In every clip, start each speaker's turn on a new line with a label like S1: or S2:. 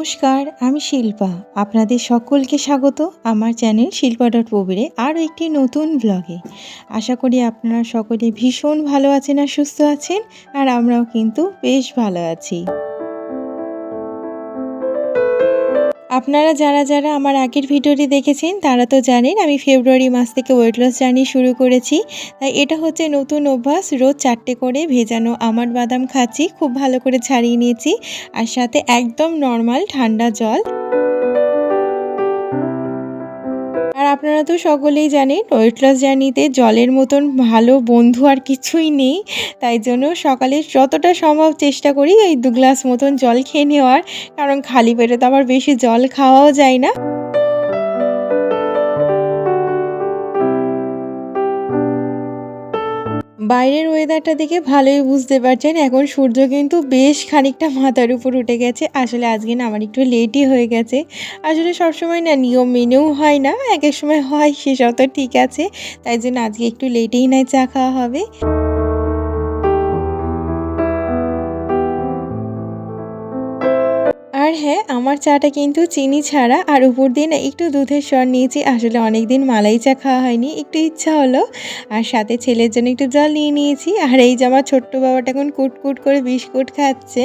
S1: নমস্কার, আমি শিল্পা। আপনাদের সকলকে স্বাগত আমার চ্যানেল শিল্পা ডট প্রবীরে আরও একটি নতুন ব্লগে আশা করি আপনারা সকলে ভীষণ ভালো আছেন আর সুস্থ আছেন, আর আমরাও কিন্তু বেশ ভালো আছি। আপনারা যারা যারা আমার আগের ভিডিওটি দেখেছেন, তারা তো জানেন আমি ফেব্রুয়ারি মাস থেকে ওয়েট লস জার্নি শুরু করেছি। তাই এটা হচ্ছে নতুন অভ্যাস, রোজ চারটে করে ভেজানো আমার বাদাম খাচ্ছি, খুব ভালো করে ছাড়িয়ে নিয়েছি। আর সাথে একদম নর্মাল ঠান্ডা জল। আপনারা তো সকলেই জানেন ওয়েট লস জার্নিতে জলের মতন ভালো বন্ধু আর কিছুই নেই। তাই জন্য সকালে যতটা সম্ভব চেষ্টা করি এই দু গ্লাস মতন জল খেয়ে নেওয়ার। কারণ খালি পেটে তো আবার বেশি জল খাওয়াও যায় না। বাইরের ওয়েদারটা দেখে ভালোই বুঝতে পারছেন। এখন সূর্য কিন্তু বেশ খানিকটা মাথার উপর উঠে গেছে। আসলে আজকে না আমার একটু লেটই হয়ে গেছে। আসলে সবসময় না নিয়ম মেনেও হয় না। এক এক সময় হয় সেসব তো ঠিক আছে। তাই জন্য আজকে একটু লেটেই নাই চা খাওয়া হবে। আর হ্যাঁ আমার চাটা কিন্তু চিনি ছাড়া আর উপর দিয়ে না একটু দুধের স্বর নিয়েছি। আসলে অনেক দিন মালাই চা খাওয়া হয়নি, একটু ইচ্ছা হলো। আর সাথে ছেলের জন্য একটু জল নিয়ে নিয়েছি। আর এই যে আমার ছোট্ট বাবাটা এখন কুটকুট করে বিস্কুট খাচ্ছে।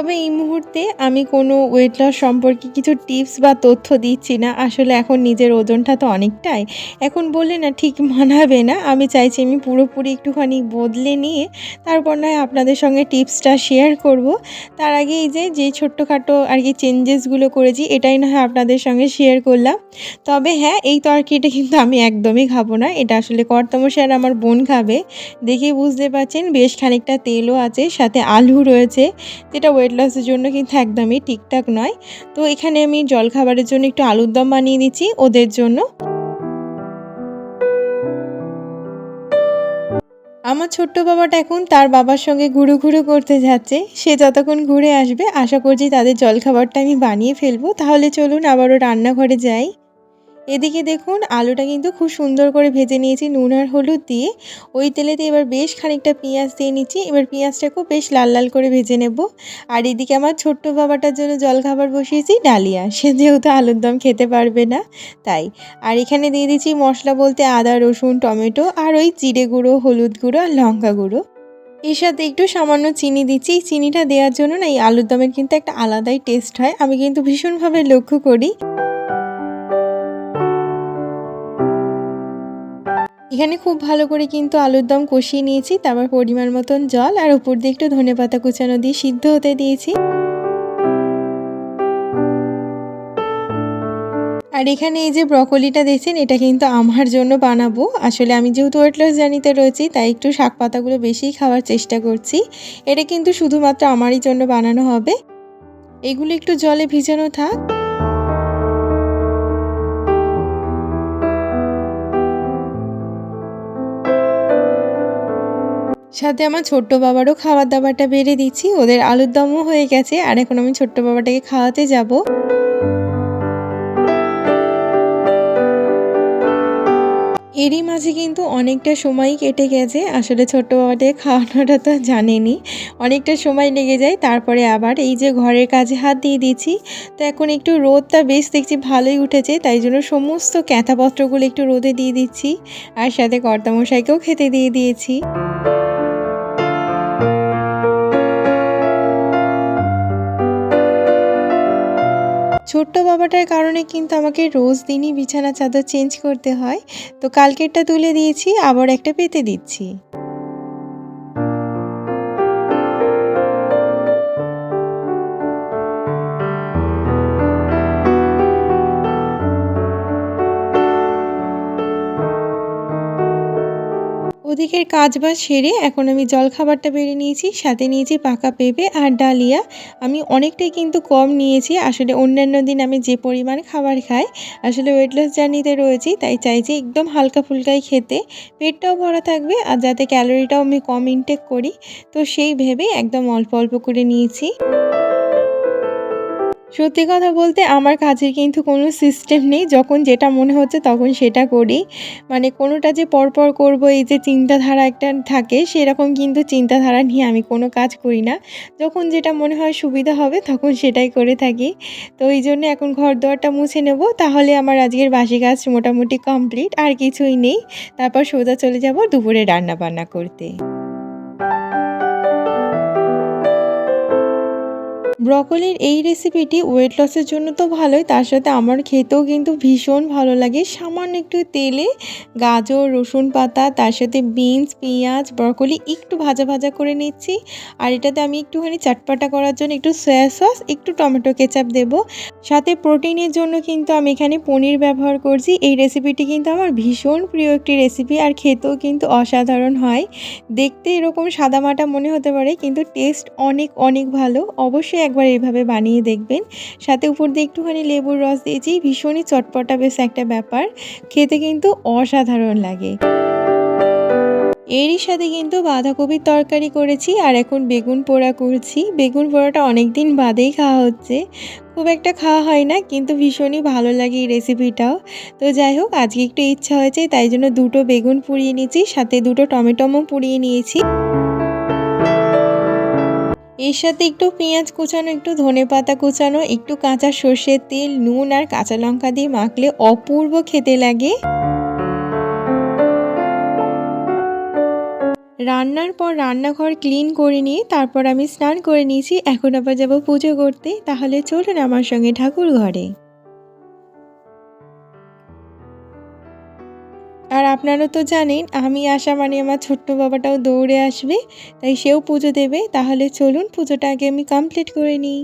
S1: তবে এই মুহূর্তে আমি কোনো ওয়েট লস সম্পর্কে কিছু টিপস বা তথ্য দিচ্ছি না। আসলে এখন নিজের ওজনটা তো অনেকটাই। এখন বললে না, ঠিক মানাবে না। আমি চাইছি আমি পুরোপুরি একটুখানি বদলে নিয়ে তারপর নয় আপনাদের সঙ্গে টিপসটা শেয়ার করব। তার আগে এই যে যে ছোট্টখাটো আর কি চেঞ্জেসগুলো করেছি, এটাই না হয় আপনাদের সঙ্গে শেয়ার করলাম। তবে হ্যাঁ এই তরকারিটা কিন্তু আমি একদমই খাব না। এটা আসলে কর্তামশাই আর আমার বোন খাবে। দেখে বুঝতে পারছেন, বেশ খানিকটা তেলও আছে, সাথে আলু রয়েছে, যেটা ওয়েট লসের জন্য কিন্তু একদমই ঠিকঠাক নয়। তো এখানে আমি জলখাবারের জন্য একটু আলুর দম বানিয়ে দিচ্ছি, ওদের জন্য। আমার ছোট্ট বাবাটা এখন তার বাবার সঙ্গে ঘুরু ঘুরু করতে যাচ্ছে। সে যতক্ষণ ঘুরে আসবে, আশা করছি তাদের জলখাবারটা আমি বানিয়ে ফেলব। তাহলে চলুন আবারও রান্নাঘরে যাই। এদিকে দেখুন, আলুটা কিন্তু খুব সুন্দর করে ভেজে নিয়েছি, নুন আর হলুদ দিয়ে। ওই তেলেতে এবার বেশ খানিকটা পেঁয়াজ দিয়ে নিচ্ছি, এবার পেঁয়াজটাকেও বেশ লাল লাল করে ভেজে নেব। আর এদিকে আমার ছোট্ট বাবাটার জন্য জলখাবার বসিয়েছি, ডালিয়া। সে যেহেতু আলুর দম খেতে পারবে না, তাই। আর এখানে দিয়ে দিচ্ছি মশলা বলতে আদা, রসুন, টমেটো, আর ওই জিরে গুঁড়ো, হলুদ গুঁড়ো, আর লঙ্কা গুঁড়ো। এর সাথে একটু সামান্য চিনি দিচ্ছি, এই চিনিটা দেওয়ার জন্য না, এই আলুর দমের কিন্তু একটা আলাদাই টেস্ট হয়, আমি কিন্তু ভীষণভাবে লক্ষ্য করি। এখানে খুব ভালো করে কিন্তু আলুর দম কষিয়ে নিয়েছি, তারপর পরিমাণ মতন জল আর উপর দিয়ে একটু ধনে পাতা কুচানো দিয়ে সিদ্ধ হতে দিয়েছি। আর এখানে এই যে ব্রকলিটা দেখছেন, এটা কিন্তু আমার জন্য বানাবো। আসলে আমি যেহেতু ওয়েট লস জার্নিতে রয়েছি, তাই একটু শাক পাতাগুলো বেশিই খাওয়ার চেষ্টা করছি। এটা কিন্তু শুধুমাত্র আমারই জন্য বানানো হবে। এগুলো একটু জলে ভিজানো থাক। সাথে আমার ছোট্ট বাবারও খাবার দাবারটা বেড়ে দিচ্ছি। ওদের আলুর দমও হয়ে গেছে। আর এখন আমি ছোট্ট বাবাটাকে খাওয়াতে যাব। এরই মাঝে কিন্তু অনেকটা সময় কেটে গেছে। আসলে ছোট্ট বাবাটাকে খাওয়ানোটা তো জানেনি। অনেকটা সময় লেগে যায়। তারপরে আবার এই যে ঘরের কাজে হাত দিয়ে দিচ্ছি। তো এখন একটু রোদটা বেশ দেখছি ভালোই উঠেছে। তাই জন্য সমস্ত ক্যাঁথাপত্রগুলো একটু রোদে দিয়ে দিচ্ছি। আর সাথে কর্তামশাইকেও খেতে দিয়ে দিয়েছি। ছোট্ট বাবাটার কারণে কিন্তু আমাকে রোজ দিনই বিছানা চাদর চেঞ্জ করতে হয়। তো কালকেরটা তুলে দিয়েছি, আবার একটা পেতে দিচ্ছি। ওদিকের কাজ বাজ সেরে এখন আমি জলখাবারটা বেড়ে নিয়েছি, সাথে নিয়েছি পাকা পেঁপে আর ডালিয়া। আমি অনেকটাই কিন্তু কম নিয়েছি, আসলে অন্যান্য দিন আমি যে পরিমাণ খাবার খাই, আসলে ওয়েট লস জার্নিতে রয়েছি, তাই চাইছি একদম হালকা ফুলকাই খেতে। পেটটাও ভরা থাকবে আর যাতে ক্যালোরিটাও আমি কম ইনটেক করি, তো সেই ভেবে একদম অল্প অল্প করে নিয়েছি। সত্যি কথা বলতে আমার কাজের কিন্তু কোনো সিস্টেম নেই। যখন যেটা মনে হচ্ছে তখন সেটা করি। মানে কোনোটা যে পরপর করব, এই যে চিন্তাধারা একটা থাকে, সেরকম কিন্তু চিন্তাধারা নিয়ে আমি কোনো কাজ করি না। যখন যেটা মনে হয় সুবিধা হবে তখন সেটাই করে থাকি। তো এই জন্য এখন ঘর দোয়ারটা মুছে নেব, তাহলে আমার আজকের বাসি কাজ মোটামুটি কমপ্লিট আর কিছুই নেই। তারপর সোজা চলে যাব দুপুরে রান্না বান্না করতে। ব্রকলির এই রেসিপিটি ওয়েট লসের জন্য তো ভালোই, তার সাথে আমার খেতেও কিন্তু ভীষণ ভালো লাগে। সামান্য একটু তেলে গাজর, রসুন পাতা, তার সাথে বিনস পেঁয়াজ, ব্রকলি একটু ভাজা ভাজা করে নিচ্ছি। আর এটাতে আমি একটুখানি চাটপাটা করার জন্য একটু সয়া সস একটু টমেটো কেচাপ দেব। সাথে প্রোটিনের জন্য কিন্তু আমি এখানে পনির ব্যবহার করছি। এই রেসিপিটি কিন্তু আমার ভীষণ প্রিয় একটি রেসিপি আর খেতেও কিন্তু অসাধারণ হয়। দেখতে এরকম সাদামাটা মনে হতে পারে, কিন্তু টেস্ট অনেক অনেক ভালো। অবশ্যই একবার এইভাবে বানিয়ে দেখবেন। সাথে উপর দিয়ে একটুখানি লেবুর রস দিয়েছি, ভীষণই চটপটা বেশ একটা ব্যাপার। খেতে কিন্তু অসাধারণ লাগে। এরই সাথে কিন্তু বাঁধাকপির তরকারি করেছি আর এখন বেগুন পোড়া করছি। বেগুন পোড়াটা অনেক দিন বাদেই খাওয়া হচ্ছে। খুব একটা খাওয়া হয় না, কিন্তু ভীষণই ভালো লাগে এই রেসিপিটাও। তো যাই হোক, আজকে একটু ইচ্ছা হয়েছে, তাই জন্য দুটো বেগুন পুড়িয়ে নিয়েছি, সাথে দুটো টমেটোমও পুড়িয়ে নিয়েছি। এর সাথে একটু পেঁয়াজ কুচানো, একটু ধনে পাতা কুচানো, একটু কাঁচা সর্ষের তেল, নুন আর কাঁচা লঙ্কা দিয়ে মাখলে অপূর্ব খেতে লাগে। রান্নার পর রান্নাঘর ক্লিন করে নিয়ে তারপর আমি স্নান করে নিয়েছি। এখন আবার যাব পুজো করতে। তাহলে চলুন আমার সঙ্গে ঠাকুর ঘরে। আর আপনারা তো জানেন, আমি আসা মানে আমার ছোট্ট বাবাটাও দৌড়ে আসবে, তাই সেও পুজো দেবে, তাহলে চলুন পুজোটা আগে আমি কমপ্লিট করে নিই।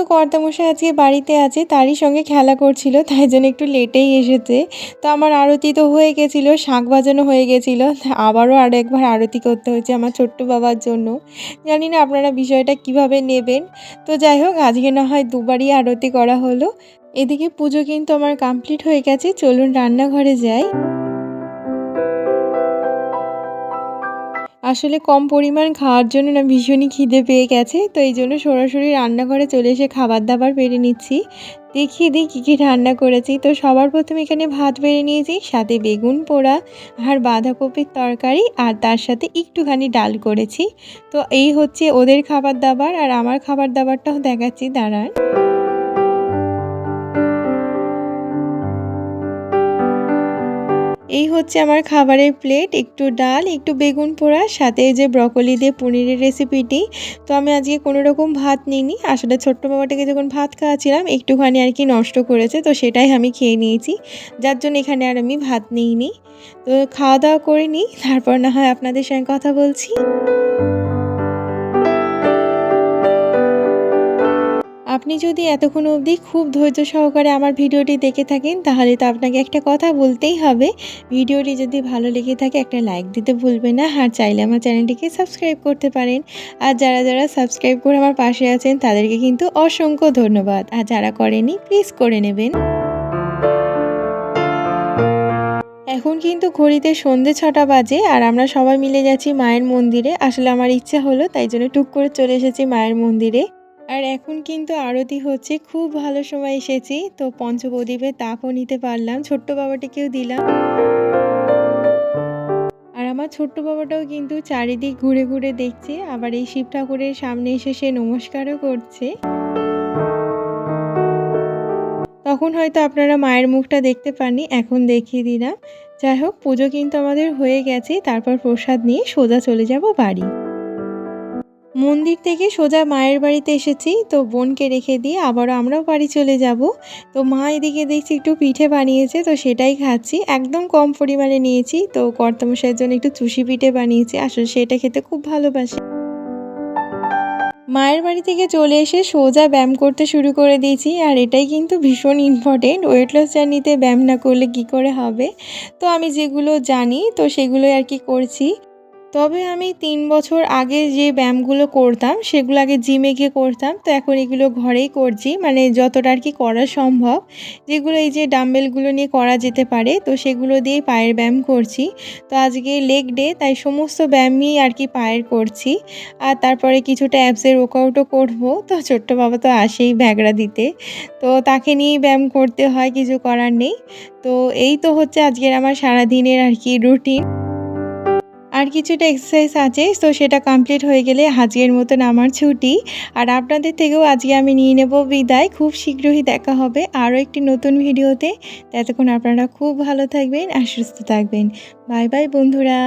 S1: যেহেতু কর্তামশাই আজকে বাড়িতে আছে, তারই সঙ্গে খেলা করছিল, তাই জন্য একটু লেটেই এসেছে। তো আমার আরতি তো হয়ে গেছিল, শাঁখ বাজানো হয়ে গেছিল আবারও আরও একবার আরতি করতে হয়েছে আমার ছোট্ট বাবার জন্য। জানি না আপনারা বিষয়টা কীভাবে নেবেন। তো যাই হোক, আজকে না হয় দুবারই আরতি করা হলো। এদিকে পুজো কিন্তু আমার কমপ্লিট হয়ে গেছে, চলুন রান্নাঘরে যাই। আসলে কম পরিমাণ খাওয়ার জন্য না ভীষণই খিদে পেয়ে গেছে, তো এই জন্য সরাসরি রান্নাঘরে চলে এসে খাবার দাবার বেড়ে নিচ্ছি। দেখিয়ে দিই কী কী রান্না করেছি? তো সবার প্রথমে এখানে ভাত বেড়ে নিয়েছি, সাথে বেগুন পোড়া আর বাঁধাকপির তরকারি আর তার সাথে একটুখানি ডাল করেছি। তো এই হচ্ছে ওদের খাবার দাবার আর আমার খাবার দাবারটাও দেখাচ্ছি, দাঁড়ান। এই হচ্ছে আমার খাবারের প্লেট একটু ডাল, একটু বেগুন পোড়া, সাথে যে ব্রকলি দিয়ে পনিরের রেসিপিটি তো আমি আজকে কোনো রকম ভাত নিইনি। আসলে ছোট্ট বাবাটাকে যখন ভাত খাওয়াছিলাম একটুখানি আর কি নষ্ট করেছে, তো সেটাই আমি খেয়ে নিয়েছি। যার জন্য এখানে আর আমি ভাত নিইনি। তো খাওয়া দাওয়া করে নিই, তারপর না হয় আপনাদের সঙ্গে কথা বলছি। আপনি যদি এতক্ষণ অবধি খুব ধৈর্য সহকারে আমার ভিডিওটি দেখে থাকেন, তাহলে তো আপনাকে একটা কথা বলতেই হবে। ভিডিওটি যদি ভালো লেগে থাকে, একটা লাইক দিতে ভুলবেন না। আর চাইলে আমার চ্যানেলটিকে সাবস্ক্রাইব করতে পারেন। আর যারা যারা সাবস্ক্রাইব করে আমার পাশে আছেন, তাদেরকে কিন্তু অসংখ্য ধন্যবাদ। আর যারা করেনি প্লিজ করে নেবেন। এখন কিন্তু ঘড়িতে সন্ধে ছটা বাজে, আর আমরা সবাই মিলে যাচ্ছি মায়ের মন্দিরে। আসলে আমার ইচ্ছা হলো, তাই জন্য টুক করে চলে এসেছি মায়ের মন্দিরে। আর এখন কিন্তু আরতি হচ্ছে, খুব ভালো সময় এসেছি। তো পঞ্চপ্রদীপের তাপও নিতে পারলাম, ছোট্ট বাবাটিকেও দিলাম। আর আমার ছোট্ট বাবাটাও কিন্তু চারিদিক ঘুরে ঘুরে দেখছে, আবার এই শিব ঠাকুরের সামনে এসে সে নমস্কারও করছে। তখন হয়তো আপনারা মায়ের মুখটা দেখতে পাননি, এখন দেখিয়ে দিলাম। যাই হোক, পুজো কিন্তু আমাদের হয়ে গেছে, তারপর প্রসাদ নিয়ে সোজা চলে যাব বাড়ি। মন্দির থেকে সোজা মায়ের বাড়িতে এসেছি, তো বোনকে রেখে দিয়ে আবারও আমরাও বাড়ি চলে যাব। তো মা এদিকে দেখছি একটু পিঠে বানিয়েছে, তো সেটাই খাচ্ছি। একদম কম পরিমাণে নিয়েছি, তো কর্তমশাইয়ের জন্য একটু চুষি পিঠে বানিয়েছি। আসলে সেটা খেতে খুব ভালোবাসি। মায়ের বাড়ি থেকে চলে এসে সোজা ব্যায়াম করতে শুরু করে দিয়েছি, আর এটাই কিন্তু ভীষণ ইম্পর্টেন্ট ওয়েট লস জার্নিতে ব্যায়াম না করলে কি করে হবে? তো আমি যেগুলো জানি, তো সেগুলোই আর কি করছি। তবে আমি তিন বছর আগে যে ব্যায়ামগুলো করতাম, সেগুলো আগে জিমে গিয়ে করতাম। তো এখন এগুলো ঘরেই করছি। মানে যতটা আর কি করা সম্ভব। যেগুলো এই যে ডাম্বেলগুলো নিয়ে করা যেতে পারে, তো সেগুলো দিয়েই পায়ের ব্যায়াম করছি। তো আজকে লেগ ডে তাই সমস্ত ব্যায়ামই আর কি পায়ের করছি। আর তারপরে কিছুটা অ্যাপসের ওয়ার্কআউটও করব। তো ছোট্ট বাবা তো আসেই ব্যাগরা দিতে। তো তাকে নিয়েই ব্যায়াম করতে হয়, কিছু করার নেই। তো এই তো হচ্ছে আজকের আমার সারাদিনের আর কি রুটিন আর কিছুটা এক্সারসাইজ আছে, তো সেটা কমপ্লিট হয়ে গেলে আজকের মতন আমার ছুটি। আর আপনাদের থেকেও আজকে আমি নিয়ে নেব বিদায়। খুব শীঘ্রই দেখা হবে আরও একটি নতুন ভিডিওতে। ততক্ষণ আপনারা খুব ভালো থাকবেন আর সুস্থ থাকবেন। বাই বাই বন্ধুরা।